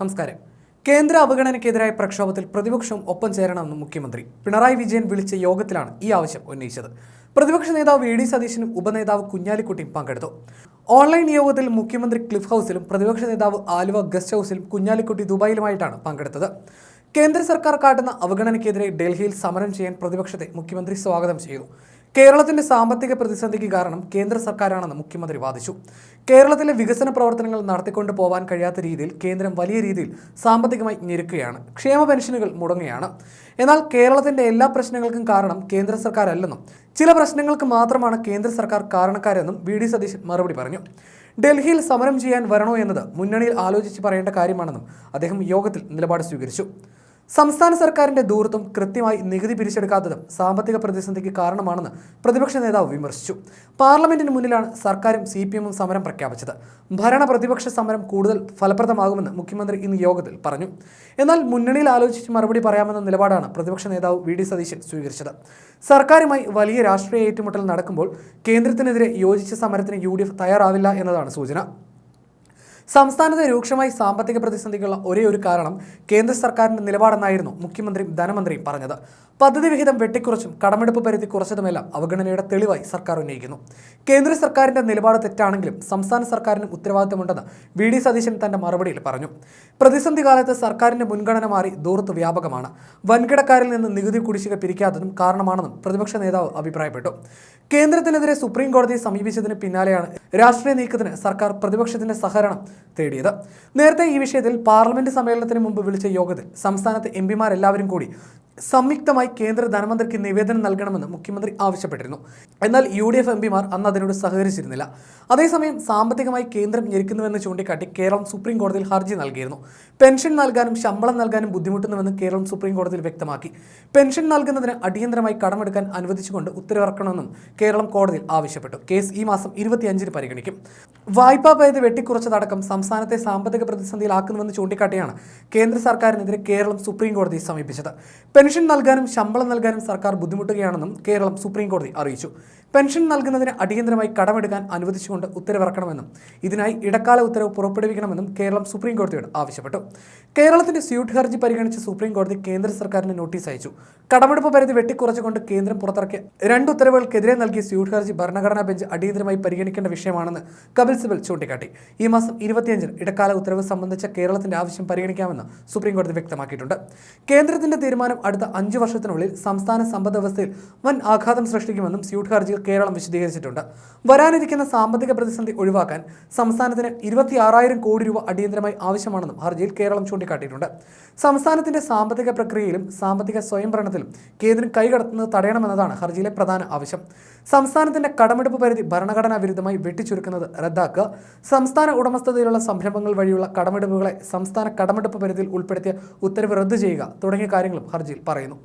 നമസ്കാരം. കേന്ദ്ര അവഗണനയ്ക്കെതിരായ പ്രക്ഷോഭത്തിൽ പ്രതിപക്ഷം ഒപ്പം ചേരണമെന്ന് മുഖ്യമന്ത്രി. പിണറായി വിജയൻ വിളിച്ച യോഗത്തിലാണ് ഈ ആവശ്യം ഉന്നയിച്ചത്. പ്രതിപക്ഷ നേതാവ് വി ഡി സതീശനും ഉപനേതാവ് കുഞ്ഞാലിക്കുട്ടിയും പങ്കെടുത്തു. ഓൺലൈൻ യോഗത്തിൽ മുഖ്യമന്ത്രി ക്ലിഫ് ഹൗസിലും പ്രതിപക്ഷ നേതാവ് ആലുവ ഗസ്റ്റ് ഹൗസിലും കുഞ്ഞാലിക്കുട്ടി ദുബായിലുമായിട്ടാണ് പങ്കെടുത്തത്. കേന്ദ്ര സർക്കാർ കാട്ടുന്ന അവഗണനയ്ക്കെതിരെ ഡൽഹിയിൽ സമരം ചെയ്യാൻ പ്രതിപക്ഷത്തെ മുഖ്യമന്ത്രി സ്വാഗതം ചെയ്തു. കേരളത്തിന്റെ സാമ്പത്തിക പ്രതിസന്ധിക്ക് കാരണം കേന്ദ്ര സർക്കാരാണെന്ന് മുഖ്യമന്ത്രി വാദിച്ചു. കേരളത്തിലെ വികസന പ്രവർത്തനങ്ങൾ നടത്തിക്കൊണ്ട് പോകാൻ കഴിയാത്ത രീതിയിൽ കേന്ദ്രം വലിയ രീതിയിൽ സാമ്പത്തികമായി ഞെരുക്കുകയാണ്. ക്ഷേമ പെൻഷനുകൾ മുടങ്ങുകയാണ്. എന്നാൽ കേരളത്തിന്റെ എല്ലാ പ്രശ്നങ്ങൾക്കും കാരണം കേന്ദ്ര സർക്കാരല്ലെന്നും ചില പ്രശ്നങ്ങൾക്ക് മാത്രമാണ് കേന്ദ്ര സർക്കാർ കാരണക്കാരെന്നും വി ഡി സതീശൻ മറുപടി പറഞ്ഞു. ഡൽഹിയിൽ സമരം ചെയ്യാൻ വരണോ എന്നത് മുന്നണിയിൽ ആലോചിച്ച് പറയേണ്ട കാര്യമാണെന്നും അദ്ദേഹം യോഗത്തിൽ നിലപാട് സ്വീകരിച്ചു. സംസ്ഥാന സർക്കാരിന്റെ ദൂരത്തും കൃത്യമായി നികുതി പിരിച്ചെടുക്കാത്തതും സാമ്പത്തിക പ്രതിസന്ധിക്ക് കാരണമാണെന്ന് പ്രതിപക്ഷ നേതാവ് വിമർശിച്ചു. പാർലമെന്റിന് മുന്നിലാണ് സർക്കാരും സി പി എമ്മും സമരം പ്രഖ്യാപിച്ചത്. ഭരണ പ്രതിപക്ഷ സമരം കൂടുതൽ ഫലപ്രദമാകുമെന്ന് മുഖ്യമന്ത്രി ഇന്ന് യോഗത്തിൽ പറഞ്ഞു. എന്നാൽ മുന്നണിയിൽ ആലോചിച്ച് മറുപടി പറയാമെന്ന നിലപാടാണ് പ്രതിപക്ഷ നേതാവ് വി ഡി സതീശൻ സ്വീകരിച്ചത്. സർക്കാരുമായി വലിയ രാഷ്ട്രീയ ഏറ്റുമുട്ടൽ നടക്കുമ്പോൾ കേന്ദ്രത്തിനെതിരെ യോജിച്ച സമരത്തിന് യു തയ്യാറാവില്ല എന്നതാണ് സൂചന. സംസ്ഥാനത്തെ രൂക്ഷമായി സാമ്പത്തിക പ്രതിസന്ധിക്കുള്ള ഒരേ ഒരു കാരണം കേന്ദ്ര സർക്കാരിന്റെ നിലപാടെന്നായിരുന്നു മുഖ്യമന്ത്രിയും ധനമന്ത്രിയും പറഞ്ഞത്. പദ്ധതി വിഹിതം വെട്ടിക്കുറച്ചും കടമെടുപ്പ് പരിധി കുറച്ചതുമെല്ലാം അവഗണനയുടെ തെളിവായി സർക്കാർ ഉന്നയിക്കുന്നു. കേന്ദ്ര സർക്കാരിന്റെ നിലപാട് തെറ്റാണെങ്കിലും സംസ്ഥാന സർക്കാരിന് ഉത്തരവാദിത്തമുണ്ടെന്ന് വി ഡി സതീശൻ തന്റെ മറുപടിയിൽ പറഞ്ഞു. പ്രതിസന്ധി കാലത്ത് സർക്കാരിന്റെ മുൻഗണന മാറി ദൂരത്ത് വ്യാപകമാണ്. വൻകിടക്കാരിൽ നിന്ന് നികുതി കുടിശ്ശിക പിരിക്കാത്തതും കാരണമാണെന്നും പ്രതിപക്ഷ നേതാവ് അഭിപ്രായപ്പെട്ടു. കേന്ദ്രത്തിനെതിരെ സുപ്രീം കോടതിയെ സമീപിച്ചതിന് പിന്നാലെയാണ് രാഷ്ട്രീയ നീക്കത്തിന് സർക്കാർ പ്രതിപക്ഷത്തിന്റെ സഹകരണം തേടിയത്. നേരത്തെ ഈ വിഷയത്തിൽ പാർലമെന്റ് സമ്മേളനത്തിന് മുമ്പ് വിളിച്ച യോഗത്തിൽ സംസ്ഥാനത്തെ എം പിമാരെല്ലാവരും കൂടി സംയുക്തമായി കേന്ദ്ര ധനമന്ത്രിക്ക് നിവേദനം നൽകണമെന്ന് മുഖ്യമന്ത്രി ആവശ്യപ്പെട്ടിരുന്നു. എന്നാൽ യു ഡി എഫ് എം പിമാർ അന്ന് അതിനോട് സഹകരിച്ചിരുന്നില്ല. അതേസമയം സാമ്പത്തികമായി കേന്ദ്രം ഞെരുക്കുന്നുവെന്ന് ചൂണ്ടിക്കാട്ടി കേരളം സുപ്രീം കോടതിയിൽ ഹർജി നൽകിയിരുന്നു. പെൻഷൻ നൽകാനും ശമ്പളം നൽകാനും ബുദ്ധിമുട്ടുന്നുവെന്ന് കേരളം സുപ്രീം കോടതിയിൽ വ്യക്തമാക്കി. പെൻഷൻ നൽകുന്നതിന് അടിയന്തരമായി കടമെടുക്കാൻ അനുവദിച്ചുകൊണ്ട് ഉത്തരവിറക്കണമെന്നും കേരളം കോടതിയിൽ ആവശ്യപ്പെട്ടു. കേസ് ഈ മാസം ഇരുപത്തിയഞ്ചിന് പരിഗണിക്കും. വായ്പാ പരിധി വെട്ടിക്കുറച്ചതടക്കം സംസ്ഥാനത്തെ സാമ്പത്തിക പ്രതിസന്ധിയിലാക്കുന്നുവെന്ന് ചൂണ്ടിക്കാട്ടിയാണ് കേന്ദ്ര സർക്കാരിനെതിരെ കേരളം സുപ്രീം കോടതിയെ സമീപിച്ചത്. പെൻഷൻ നൽകാനും ശമ്പളം നൽകാനും സർക്കാർ ബുദ്ധിമുട്ടുകയാണെന്നും കേരളം സുപ്രീം കോടതി അറിയിച്ചു. പെൻഷൻ നൽകുന്നതിന് അടിയന്തരമായി കടമെടുക്കാൻ അനുവദിച്ചുകൊണ്ട് ഉത്തരവിറക്കണമെന്നും ഇതിനായി ഇടക്കാല ഉത്തരവ് പുറപ്പെടുവിക്കണമെന്നും കേരളം സുപ്രീം കോടതിയോട് ആവശ്യപ്പെട്ടു. കേരളത്തിന്റെ സ്യൂട്ട് ഹർജി പരിഗണിച്ച് സുപ്രീം കോടതി കേന്ദ്ര സർക്കാരിന് നോട്ടീസ് അയച്ചു. കടമെടുപ്പ് പരിധി വെട്ടിക്കുറച്ചുകൊണ്ട് കേന്ദ്രം പുറത്തിറക്കിയ രണ്ട് ഉത്തരവുകൾക്കെതിരെ നൽകിയ സ്യൂട്ട് ഹർജി ഭരണഘടനാ ബെഞ്ച് അടിയന്തരമായി പരിഗണിക്കേണ്ട വിഷയമാണെന്ന് കപിൽ സിബൽ ചൂണ്ടിക്കാട്ടി. ഈ മാസം ഇരുപത്തിയഞ്ചിന് ഇടക്കാല ഉത്തരവ് സംബന്ധിച്ച കേരളത്തിന്റെ ആവശ്യം പരിഗണിക്കാമെന്ന് സുപ്രീം കോടതി വ്യക്തമാക്കിയിട്ടുണ്ട്. കേന്ദ്രത്തിന്റെ തീരുമാനം അടുത്ത അഞ്ചു വർഷത്തിനുള്ളിൽ സംസ്ഥാന സമ്പദ് വ്യവസ്ഥയിൽ വൻ ആഘാതം സൃഷ്ടിക്കുമെന്നും സ്യൂട്ട് ഹർജിയിൽ കേരളം വിശദീകരിച്ചിട്ടുണ്ട്. വരാനിരിക്കുന്ന സാമ്പത്തിക പ്രതിസന്ധി ഒഴിവാക്കാൻ സംസ്ഥാനത്തിന് ഇരുപത്തിയാറായിരം കോടി രൂപ അടിയന്തരമായി ആവശ്യമാണെന്നും ഹർജിയിൽ കേരളം ചൂണ്ടിക്കാട്ടിയിട്ടുണ്ട്. സംസ്ഥാനത്തിന്റെ സാമ്പത്തിക പ്രക്രിയയിലും സാമ്പത്തിക സ്വയംഭരണത്തിലും കേന്ദ്രം കൈകടത്തുന്നത് തടയണമെന്നതാണ് ഹർജിയിലെ പ്രധാന ആവശ്യം. സംസ്ഥാനത്തിന്റെ കടമെടുപ്പ് പരിധി ഭരണഘടനാ വിരുദ്ധമായി വെട്ടിച്ചുരുക്കുന്നത് റദ്ദാക്കുക സംസ്ഥാന ഉടമസ്ഥതയിലുള്ള സംരംഭങ്ങൾ വഴിയുള്ള കടമെടുപ്പുകളെ സംസ്ഥാന കടമെടുപ്പ് പരിധിയിൽ ഉൾപ്പെടുത്തിയ ഉത്തരവ് റദ്ദു ചെയ്യുക തുടങ്ങിയ കാര്യങ്ങളും ഹർജിയിൽ പറയുന്നു.